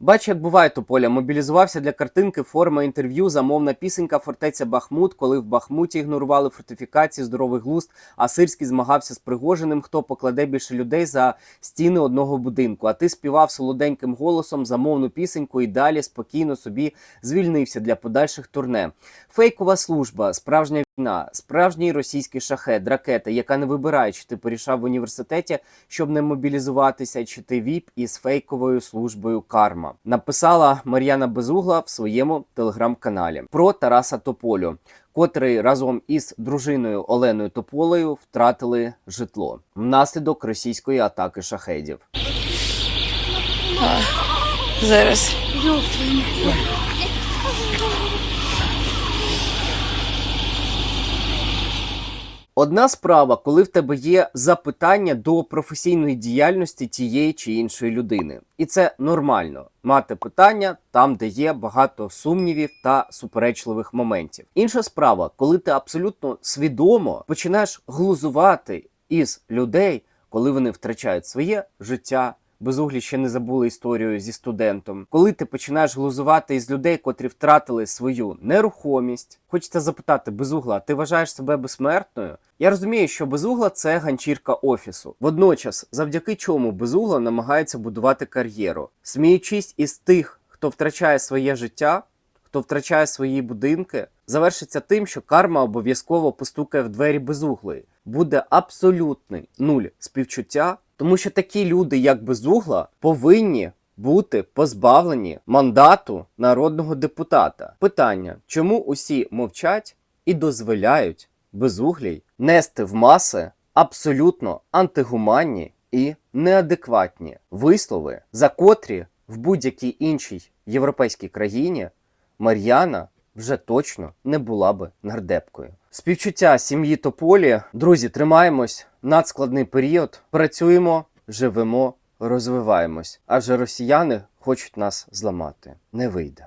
Бач, як буває Тополя, мобілізувався для картинки, форма інтерв'ю, замовна пісенька, фортеця Бахмут, коли в Бахмуті ігнорували фортифікації, здоровий глузд, а Сирський змагався з Пригожиним, хто покладе більше людей за стіни одного будинку. А ти співав солоденьким голосом замовну пісеньку і далі спокійно собі звільнився для подальших турне. Фейкова служба, справжня війна, справжній російський шахет, ракета, яка не вибирає, чи ти порішав в університеті, щоб не мобілізуватися, чи ти віп із фейковою службою карма. Написала Мар'яна Безугла в своєму телеграм-каналі про Тараса Тополю, котрий разом із дружиною Оленою Тополею втратили житло внаслідок російської атаки шахедів. Зараз. Одна справа, коли в тебе є запитання до професійної діяльності тієї чи іншої людини, і це нормально мати питання там, де є багато сумнівів та суперечливих моментів. Інша справа, коли ти абсолютно свідомо починаєш глузувати із людей, коли вони втрачають своє життя. Безуглі ще не забули історію зі студентом. Коли ти починаєш глузувати із людей, котрі втратили свою нерухомість, хочеться запитати безугла, ти вважаєш себе безсмертною? Я розумію, що безугла це ганчірка офісу. Водночас, завдяки чому безугла намагається будувати кар'єру, сміючись із тих, хто втрачає своє життя, хто втрачає свої будинки, завершиться тим, що карма обов'язково постукає в двері безуглої. Буде абсолютний нуль співчуття, тому що такі люди, як безугла, повинні бути позбавлені мандату народного депутата. Питання: чому усі мовчать і дозволяють безуглій нести в маси абсолютно антигуманні і неадекватні вислови, за котрі в будь-якій іншій європейській країні Мар'яна вже точно не була би нардепкою. Співчуття сім'ї Тополі. Друзі, тримаємось надскладний період. Працюємо, живемо, розвиваємось. Адже росіяни хочуть нас зламати. Не вийде.